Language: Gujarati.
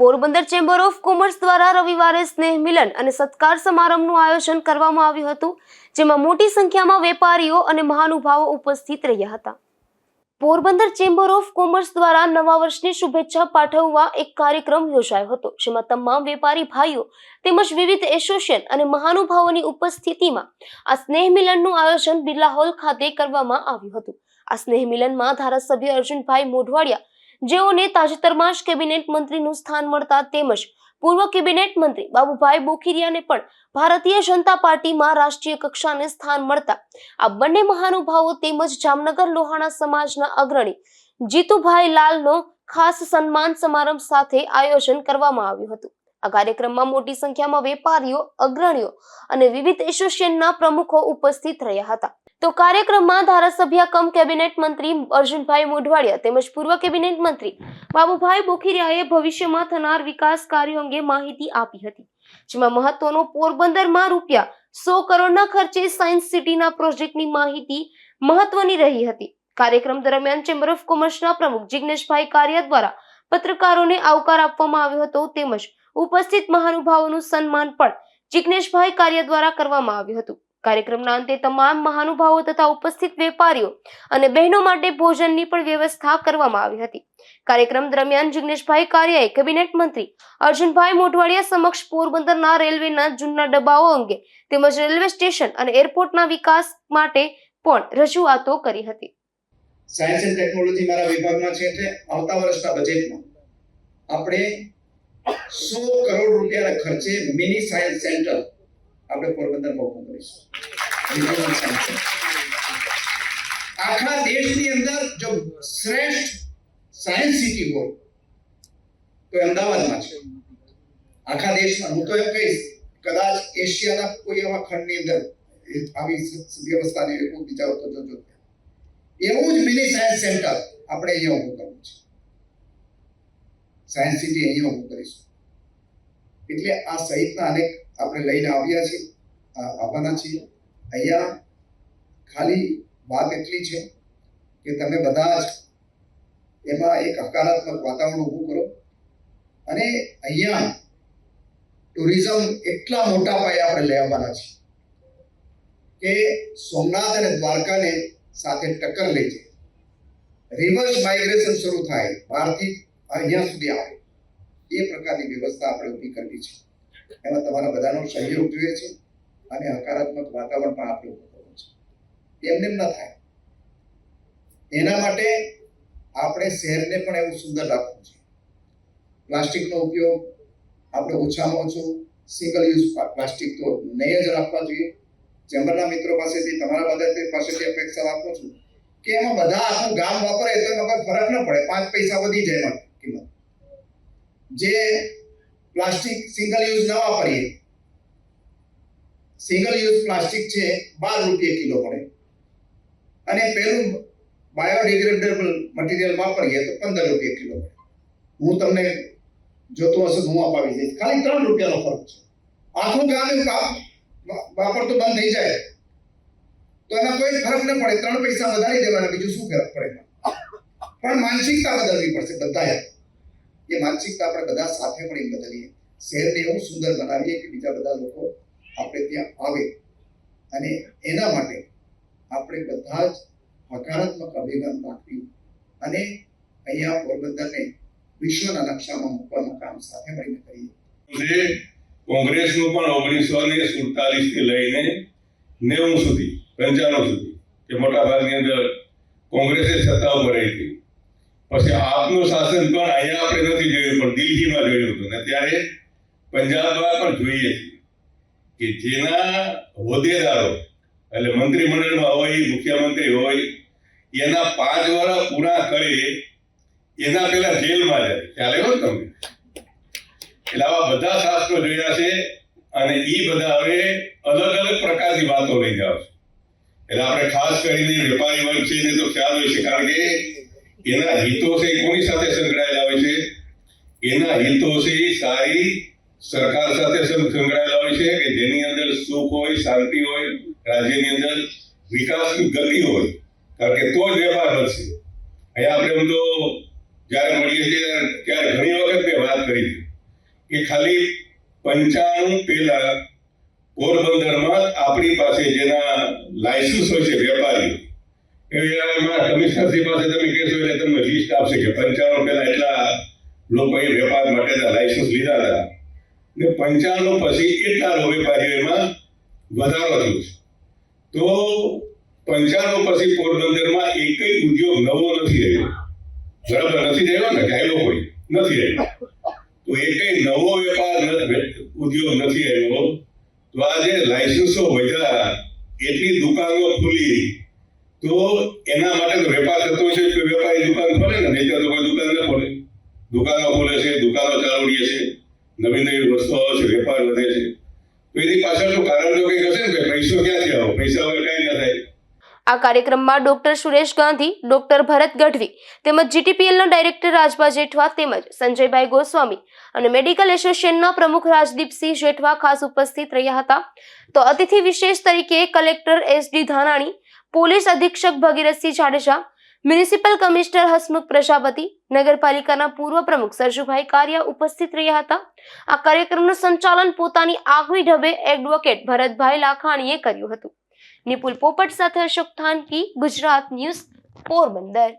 પોરબંદર ચેમ્બર ઓફ કોમર્સ દ્વારા રવિવારે સ્નેહ મિલન અને સત્કાર સમારંભનું આયોજન કરવામાં આવ્યું હતું, જેમાં મોટી સંખ્યામાં વેપારીઓ અને મહાનુભાવો ઉપસ્થિત રહ્યા હતા. પોરબંદર ચેમ્બર ઓફ કોમર્સ દ્વારા નવા વર્ષની શુભેચ્છા પાઠવવા એક કાર્યક્રમ યોજાયો હતો, જેમાં તમામ વેપારી ભાઈઓ તેમજ વિવિધ એસોસિએશન અને મહાનુભાવોની ઉપસ્થિતિમાં આ સ્નેહ મિલનનું આયોજન બિરલા હોલ ખાતે કરવામાં આવ્યું હતું. આ સ્નેહ મિલનમાં ધારાસભ્ય અર્જુનભાઈ મોઢવાડિયા જેઓને તાજેતરમાં જ કેબિનેટ મંત્રીનું સ્થાન મળતા તેમજ પૂર્વ કેબિનેટ મંત્રી બાબુભાઈ બોખીરિયાને પણ ભારતીય જનતા પાર્ટીમાં રાષ્ટ્રીય કક્ષાને સ્થાન મળતા આ બંને મહાનુભાવો તેમજ જામનગર લોહાણા સમાજના અગ્રણી જીતુભાઈ લાલનો ખાસ સન્માન સમારંભ સાથે આયોજન કરવામાં આવ્યું હતું. આ કાર્યક્રમમાં મોટી સંખ્યામાં વેપારીઓ, અગ્રણીઓ અને વિવિધ એસોસિએશનના પ્રમુખો ઉપસ્થિત રહ્યા હતા. તો કાર્યક્રમમાં ધારાસભ્ય કમ કેબિનેટ મંત્રી અર્જુનભાઈ મોઢવાડિયા તેમજ પૂર્વ કેબિનેટ મંત્રી બાબુભાઈ બોખીરિયાએ ભવિષ્યમાં થનાર વિકાસ કાર્યો અંગે માહિતી આપી હતી, જેમાં મહત્વનો પોરબંદરમાં રૂપિયા સો કરોડના ખર્ચે સાયન્સ સિટીના પ્રોજેક્ટની માહિતી મહત્વની રહી હતી. કાર્યક્રમ દરમિયાન ચેમ્બર ઓફ કોમર્સના પ્રમુખ જિગ્નેશભાઈ કારિયા દ્વારા પત્રકારોને આવકાર આપવામાં આવ્યો હતો તેમજ ઉપસ્થિત મહાનુભાવોનું સન્માન પણ જિગ્નેશભાઈ કારિયા દ્વારા કરવામાં આવ્યું હતું. કાર્યક્રમના અંતે તમામ મહાનુભાવો તથા ઉપસ્થિત વેપારીઓ અને બહેનો માટે ભોજનની પણ વ્યવસ્થા કરવામાં આવી હતી કાર્યક્રમ દરમિયાન જિગ્નેશભાઈ કારિયાએ કેબિનેટ મંત્રી અર્જુનભાઈ મોઢવાડિયા સમક્ષ પોરબંદરના રેલવેના જૂના ડબ્બાઓ અંગે તેમજ રેલવે સ્ટેશન અને એરપોર્ટના વિકાસ માટે પણ રજૂઆતો કરી હતી સાયન્સ એન્ડ ટેકનોલોજી મારા વિભાગમાં છે એટલે આવતા વર્ષના બજેટમાં આપણે સો કરોડ રૂપિયાના ખર્ચે મિની સાયન્સ સેન્ટર આપણે પોરબંદરમાં ઊભું કરીશું. આખા દેશની અંદર જો શ્રેષ્ઠ સાયન્સ સિટી હોય, તો અમદાવાદમાં છે. આખા દેશમાં. હું તો એમ કહીશ, કદાચ એશિયાના કોઈ એવા ખંડની અંદર આવી વ્યવસ્થાને એવું બીજા તો જોજો એવું જ મિની સાયન્સ સેન્ટર આપણે અહીંયા ઊભું કરવું છે. સાયન્સ સિટી અહીંયા ઊભું કરીશું. એટલે આ સહિતના અનેક આપણે લઈને આવ્યા છીએ. આવવાના છીએ. અહીંયા ખાલી વાત એટલી છે કે તમે બધા જ એમાં એક હકારાત્મક વાતાવરણ ઊભું કરો. અને અહીંયા ટુરિઝમ એટલા મોટા પાયે આપણે લઈ આવવાના છીએ કે સોમનાથ અને દ્વારકાને સાથે ટક્કર લઈ જાય. રિવર્સ માઇગ્રેશન શરૂ થાય બહારથી અહીંયા સુધી આવે. એ પ્રકારની વ્યવસ્થા આપણે ઊભી કરવી છે. એમાં તમારા બધાનો સહયોગ જોઈએ છે. અને હકારાત્મક વાતાવરણ પણ આપણે ઉભું કરવું છે. એમને એમ ન થાય. એના માટે આપણે શહેરને પણ એવું સુંદર રાખવું છે પ્લાસ્ટિકનો ઉપયોગ આપણે ઓછામાં ઓછો સિંગલ યુઝ પ્લાસ્ટિક તો નહીં જ રાખવા જોઈએ. ચેમ્બરના મિત્રો પાસેથી તમારા બધા પાસેથી અપેક્ષા રાખું છું કે એમાં બધા આખું ગામ વાપરે તો એમાં કોઈ ફરક ન પડે. પાંચ પૈસા વધી જાય એમાં કિંમત. જે પ્લાસ્ટિક સિંગલ યુઝ ન વાપરીએ સિંગલ યુઝ પ્લાસ્ટિક છે, બાર રૂપિયા કિલો પડે. અને પેલું બાયોડિગ્રેડેબલ મટીરિયલ વાપરીએ તો પંદર રૂપિયા કિલો પડે. હું તમને જોતું હશે હું અપાવી દઈશ. ખાલી ત્રણ રૂપિયાનો ફરક છે. આખું ગામ વાપરતું બંધ થઈ જાય. તો એના કોઈ ફરક ન પડે. ત્રણ પૈસા વધારી દેવાના, બીજું શું ફરક પડે પણ માનસિકતા બદલવી પડશે બધાએ. એ માનસિકતા આપણે બધા સાથે મળીને બદલીએ. શહેરને એવું સુંદર બનાવીએ કે બીજા બધા લોકો આપણે ત્યાં આવે. અને એના માટે આપણે બધા જ હકારાત્મક અભિગમ રાખવી અને અહીંયા પોરબંદરને વિશ્વના નકશામાં મૂકવાનું કામ સાથે મળીને કરીએ. કોંગ્રેસનું પણ ઓગણીસો ને સુડતાલીસથી લઈને નેવું સુધી, પંચાણું સુધી કે મોટા ભાગની અંદર કોંગ્રેસે સત્તા ઉપર હતી. પછી આપનું શાસન પણ અહીંયા આપણે નથી જોયું, પણ દિલ્હીમાં જોયું હતું. ને ત્યારે પંજાબમાં પણ જોઈએ છીએ કે જેના હોદ્દેદારો એટલે મંત્રીમંડળમાં હોય, મુખ્યમંત્રી હોય, એના પાંચ વર્ષ પૂરા કરે, એના પેલા જેલમાં જાય. ખ્યાલ આવ્યો તમને? એટલે આવા બધા શાસ્ત્રો જોયા છે અને એ બધા હવે અલગ અલગ પ્રકારની વાતો લઈ જાવ એટલે આપણે ખાસ કરીને વેપારી વર્ગ છે એને તો ખ્યાલ હોય છે, કારણ કે એના હિતો છે કોની સાથે સંકળાયેલા હોય છે? એના હિતો છે સારી સરકાર સાથે સંકળાયેલા હોય છે કે જેની અંદર સુખ હોય, શાંતિ હોય, રાજ્યની અંદર વિકાસની ગતિ હોય, કારણ કે તો જ વેપાર વધશે અહીંયા આપણે એમ તો જ્યારે મળીએ છીએ ત્યારે ઘણી વખત મેં વાત કરી કે ખાલી પંચાણું પહેલા પોરબંદરમાં આપણી પાસે જેના લાયસન્સ હોય છે વેપારીઓ એમાં કમિશનરશ્રી પાસે તમે કહેશો એટલે તમને લિસ્ટ આપશે કે પંચાણું પહેલા એટલા લોકોએ વેપાર માટેના લાયસન્સ લીધા હતા. ને પંચાણું પછી એટલા વેપારીઓ એમાં વધારો થયો છે? તો પંચાણું પછી પોરબંદરમાં એકય ઉદ્યોગ નવો નથી રહ્યો. બરાબર નથી રહ્યો ને? કાયદો કોઈ નથી રહ્યો. તો એકય નવો વેપાર ઉદ્યોગ નથી આવ્યો તો આજે લાયસન્સો વધ્યા એટલી દુકાનો ખુલી. તો એના માટે તો વેપાર થતો છે કે વેપારી દુકાન ખોલે ને? નહીં તો કોઈ દુકાન ન ખોલે. દુકાનો ખોલે છે, દુકાનો ચાલુ છે. નવી નવી વસ્તુઓ છે, વેપાર વધે છે. એની પાછળનું કારણ તો કંઈક હશે ને કે પૈસો ક્યાંથી આવો? પૈસા વગર કાંઈ ના થાય. આ કાર્યક્રમમાં ડોક્ટર સુરેશ ગાંધી, ડોક્ટર ભરત ગઢવી તેમજ જીટીપીએલના ડાયરેક્ટર રાજભા જેઠવા તેમજ સંજયભાઈ ગોસ્વામી અને મેડિકલ એસોસિએશનના પ્રમુખ રાજદીપસિંહ જેઠવા ખાસ ઉપસ્થિત રહ્યા હતા. તો અતિથિ વિશેષ તરીકે collector S D Dhanani, police અધિક્ષક ભગીરથસિંહ જાડેજા મ્યુનિસિપલ કમિશનર હસમુખ પ્રજાપતિ, નગરપાલિકાના પૂર્વ પ્રમુખ સરજુભાઈ કારિયા ઉપસ્થિત રહ્યા હતા. આ કાર્યક્રમનું સંચાલન પોતાની આગવી ઢબે એડવોકેટ ભરતભાઈ લાખાણીએ કર્યું હતું. નિપુલ પોપટ સાથે અશોક થાનકી, ગુજરાત ન્યૂઝ પોરબંદર.